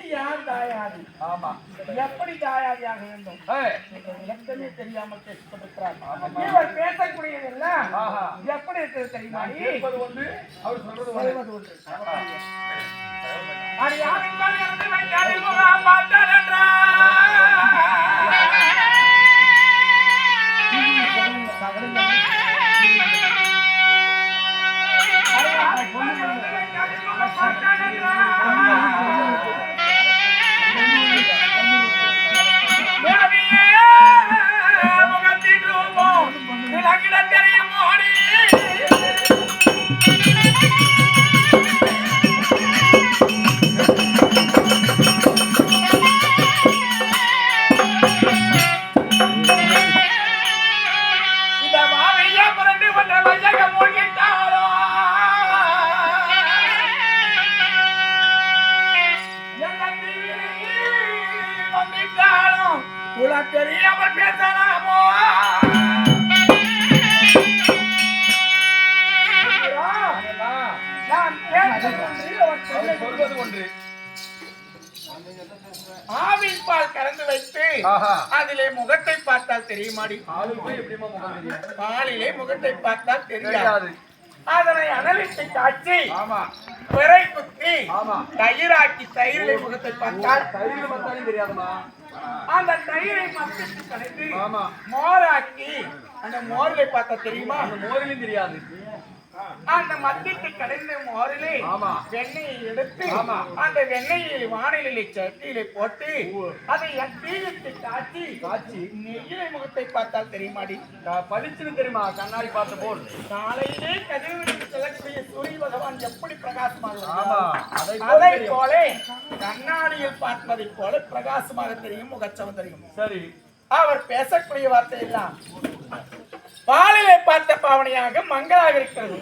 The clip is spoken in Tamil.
தாயாதி? ஆமா. எப்படி தாயாதியாக என்ற விளக்கமே தெரியாமல் கேட்கப்பட்டிருக்கிறார் இவர் பேசக்கூடியதெல்லாம். எப்படி இருக்கிறது தெரியுமா? கேட்பது ஒன்று அவர் சொல்றது சொல்வது ஒன்று. அது பார்த்தார் தெரியும் குல தெரியாமல் பேசலாமோ சொல்வது ஒன்று. ஆவின் பால் கலந்து வைத்து அதிலே முகத்தை பார்த்தால் தெரியுமாடி? பாலிலே முகத்தை பார்த்தால் தெரியாது. அதனை அனலிட்டு காய்ச்சி ஆமா. பிறை குத்தி ஆமா. தயிராக்கி தயிரிலே முகத்தை பார்த்தால் தயிர் பார்த்தாலும் தெரியாதுமா அந்த தயிரை மத்திட்டு கலந்து மோராக்கி அந்த மோரிலை பார்த்தா தெரியுமா? அந்த மோரிலும் தெரியாது. அந்த மத்திட்டு கலந்த மோரிலே. வெண்ணெயை எடுத்து. அந்த வெண்ணெயை வானிலை சட்டியிலே போட்டு அதை தீயிட்டு காய்ச்சி காட்சி நெய்யிலை முகத்தை பார்த்தால் தெரியுமாடி? பளிச்சுன்னு தெரியுமா? கண்ணாடி பார்த்த போல். காலையிலே கதிரவனுக்கு செல்லக்கூடிய சூரிய பகவான் எப்படி பிரகாசமாக? அதை. போல கண்ணாடியில் பார்ப்பதை போல பிரகாசமாக தெரியும் முகச்சவம் தெரியும் சரி அவர் பேசக்கூடிய வார்த்தை எல்லாம் பாலிலே பார்த்த பாவனையாக மங்களாக இருக்கிறது